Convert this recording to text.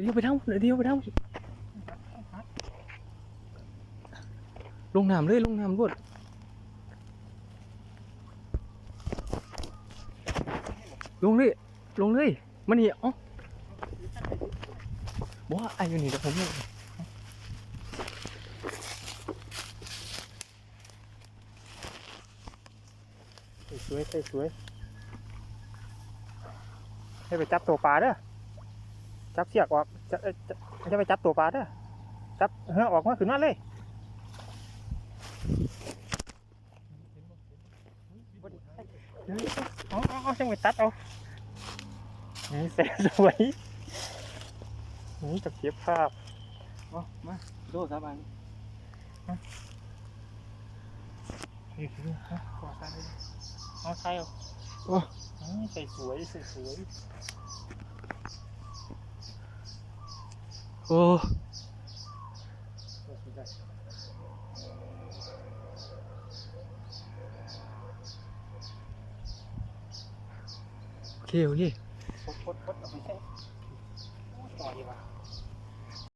เดี๋ยวไปทางเดี๋ยวไปทางลงน้ำเลยลงน้ำรวดลงเลยลงเลยมันนี่เอ้าบอกว่าไอ้อยู่นี่เดี๋ยวผมลงสวยสวยให้ไปจับตัวปลาเด้อ จับเสียกออกจะจะจะไปจับตัวปลาเด้อจับเฮ้อออกมาขึ้นมาเลยเอาเอาเอาจังไปตัดเอานี่แสนสวยนี่จะเก็บภาพเอามาโดดสาบานนี่คือฮะขอใส่เลยเอาใส่เอาโอ้นี่ใส่สวยใส่สวย โอ้โอเคโอเค